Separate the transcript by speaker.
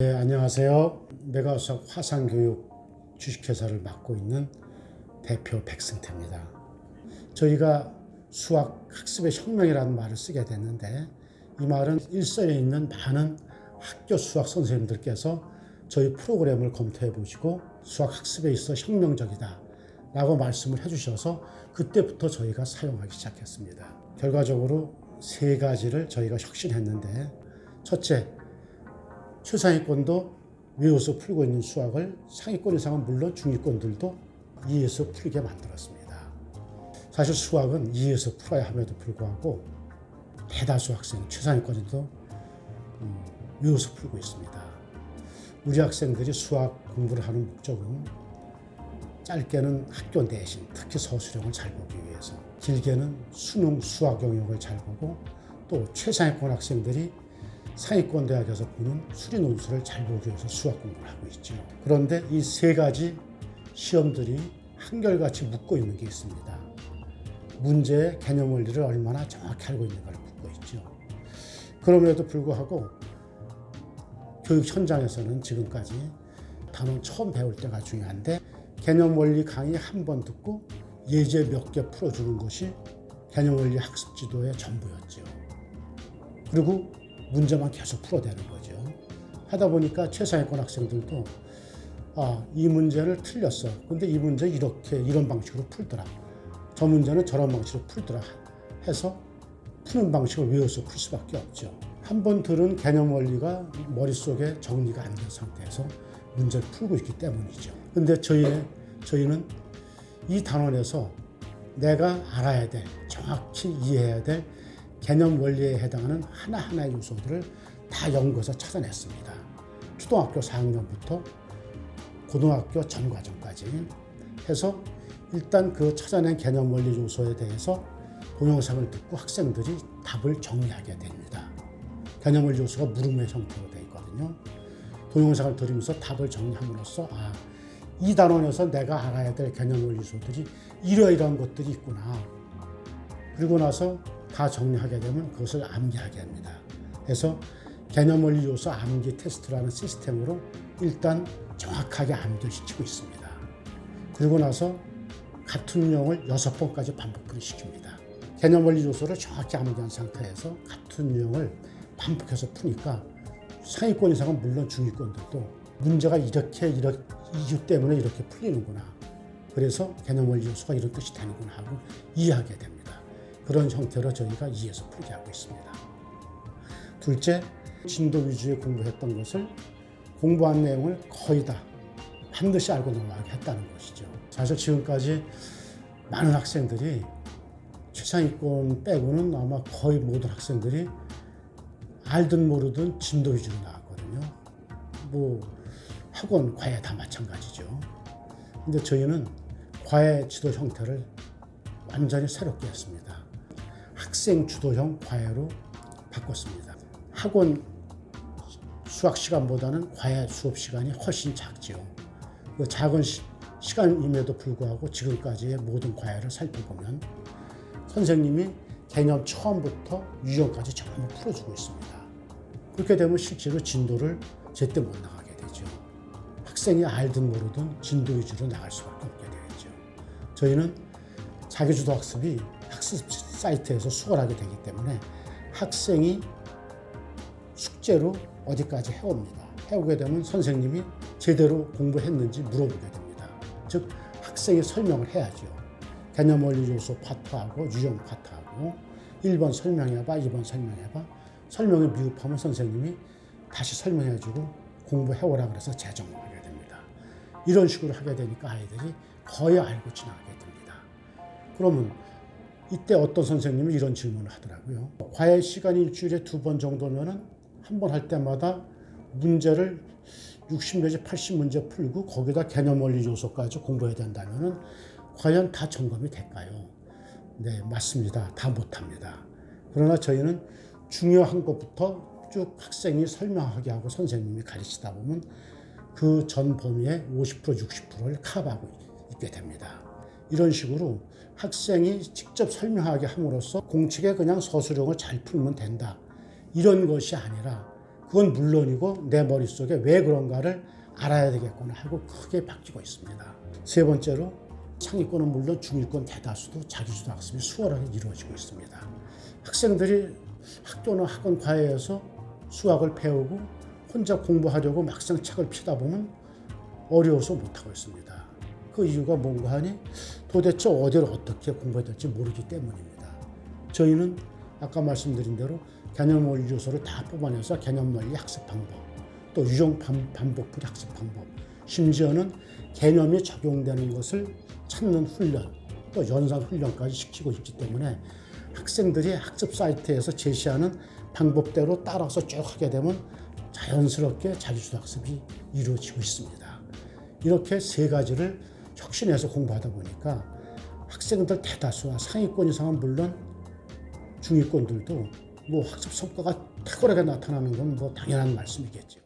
Speaker 1: 네, 안녕하세요. 메가수학 화상교육 주식회사를 맡고 있는 대표 백승태입니다. 저희가 수학 학습의 혁명이라는 말을 쓰게 됐는데 이 말은 일선에 있는 많은 학교 수학 선생님들께서 저희 프로그램을 검토해 보시고 수학 학습에 있어 혁명적이다 라고 말씀을 해주셔서 그때부터 저희가 사용하기 시작했습니다. 결과적으로 세 가지를 저희가 혁신했는데 첫째, 최상위권도 외워서 풀고 있는 수학을 상위권 이상은 물론 중위권들도 이해해서 풀게 만들었습니다. 사실 수학은 이해해서 풀어야 함에도 불구하고 대다수 학생, 최상위권에도 음, 외워서 풀고 있습니다. 우리 학생들이 수학 공부를 하는 목적은 짧게는 학교 내신, 특히 서술형을 잘 보기 위해서, 길게는 수능 수학 영역을 잘 보고 또 최상위권 학생들이 상위권 대학에서 보는 수리 논술을 잘 보기 위해서 수학 공부를 하고 있죠. 그런데 이 세 가지 시험들이 한결같이 묶고 있는 게 있습니다. 문제의 개념 원리를 얼마나 정확히 알고 있는가를 묻고 있죠. 그럼에도 불구하고 교육 현장에서는 지금까지 단원 처음 배울 때가 중요한데 개념 원리 강의 한 번 듣고 예제 몇 개 풀어주는 것이 개념 원리 학습 지도의 전부였죠. 그리고 문제만 계속 풀어대는 거죠. 하다 보니까 최상위권 학생들도 아, 이 문제를 틀렸어. 근데 이 문제 이렇게 이런 방식으로 풀더라. 저 문제는 저런 방식으로 풀더라. 해서 푸는 방식을 외워서 풀 수밖에 없죠. 한 번 들은 개념 원리가 머릿속에 정리가 안 된 상태에서 문제를 풀고 있기 때문이죠. 근데 저희, 저희는 이 단원에서 내가 알아야 될, 정확히 이해해야 될 개념 원리에 해당하는 하나하나의 요소들을 다 연구해서 찾아냈습니다. 초등학교 4학년부터 고등학교 전 과정까지 해서 일단 그 찾아낸 개념 원리 요소에 대해서 동영상을 듣고 학생들이 답을 정리하게 됩니다. 개념 원리 요소가 물음의 형태로 되어 있거든요. 동영상을 들으면서 답을 정리함으로써 아, 이 단원에서 내가 알아야 될 개념 원리 요소들이 이러이러한 것들이 있구나. 그리고 나서 다 정리하게 되면 그것을 암기하게 합니다. 그래서 개념 원리 요소 암기 테스트라는 시스템으로 일단 정확하게 암기를 시키고 있습니다. 그리고 나서 같은 유형을 여섯 번까지 반복을 시킵니다. 개념 원리 요소를 정확히 암기한 상태에서 같은 유형을 반복해서 푸니까 상위권 이상은 물론 중위권들도 문제가 이렇게 이렇게 이유 때문에 이렇게 풀리는구나. 그래서 개념 원리 요소가 이런 뜻이 되는구나 하고 이해하게 됩니다. 그런 형태로 저희가 이해해서 풀게 하고 있습니다. 둘째, 진도 위주의 공부했던 것을 공부한 내용을 거의 다 반드시 알고 넘어가게 했다는 것이죠. 사실 지금까지 많은 학생들이 최상위권 빼고는 아마 거의 모든 학생들이 알든 모르든 진도 위주로 나왔거든요. 뭐 학원, 과외 다 마찬가지죠. 근데 저희는 과외 지도 형태를 완전히 새롭게 했습니다. 학생 주도형 과외로 바꿨습니다. 학원 수학 시간보다는 과외 수업 시간이 훨씬 작지요. 그 작은 시, 시간임에도 불구하고 지금까지의 모든 과외를 살펴보면 선생님이 개념 처음부터 유형까지 전부 풀어주고 있습니다. 그렇게 되면 실제로 진도를 제때 못 나가게 되죠. 학생이 알든 모르든 진도 위주로 나갈 수밖에 없게 되겠죠. 저희는 자기주도 학습이 학습 사이트에서 수월하게 되기 때문에 학생이 숙제로 어디까지 해옵니다. 해오게 되면 선생님이 제대로 공부했는지 물어보게 됩니다. 즉 학생이 설명을 해야죠. 개념 원리 요소 파트하고 유형 파트하고 1번 설명해봐, 2번 설명해봐. 설명이 미흡하면 선생님이 다시 설명해주고 공부해오라 그래서 재정하게 됩니다. 이런 식으로 하게 되니까 아이들이 거의 알고 지나가게 됩니다. 그러면 이때 어떤 선생님이 이런 질문을 하더라고요. 과외 시간이 일주일에 두 번 정도면은 한 번 할 때마다 문제를 60 내지 80문제 풀고 거기다 개념 원리 요소까지 공부해야 된다면은 과연 다 점검이 될까요? 네, 맞습니다. 다 못합니다. 그러나 저희는 중요한 것부터 쭉 학생이 설명하게 하고 선생님이 가르치다 보면 그 전 범위의 50% 60%를 커버하고 있게 됩니다. 이런 식으로 학생이 직접 설명하게 함으로써 공책에 그냥 서술형을 잘 풀면 된다. 이런 것이 아니라 그건 물론이고 내 머릿속에 왜 그런가를 알아야 되겠구나 하고 크게 바뀌고 있습니다. 세 번째로 상위권은 물론 중위권 대다수도 자기주도 학습이 수월하게 이루어지고 있습니다. 학생들이 학교나 학원 과외에서 수학을 배우고 혼자 공부하려고 막상 책을 펴다 보면 어려워서 못하고 있습니다. 그 이유가 뭔가 하니 도대체 어디를 어떻게 공부해야 될지 모르기 때문입니다. 저희는 아까 말씀드린 대로 개념 원리 요소를 다 뽑아내서 개념 원리 학습 방법, 또 유형 반- 반복풀이 학습 방법, 심지어는 개념이 적용되는 것을 찾는 훈련, 또 연산 훈련까지 시키고 있기 때문에 학생들이 학습 사이트에서 제시하는 방법대로 따라서 쭉 하게 되면 자연스럽게 자기주도 학습이 이루어지고 있습니다. 이렇게 세 가지를 혁신해서 공부하다 보니까 학생들 대다수와 상위권 이상은 물론 중위권들도 뭐 학습 성과가 탁월하게 나타나는 건 뭐 당연한 말씀이겠죠.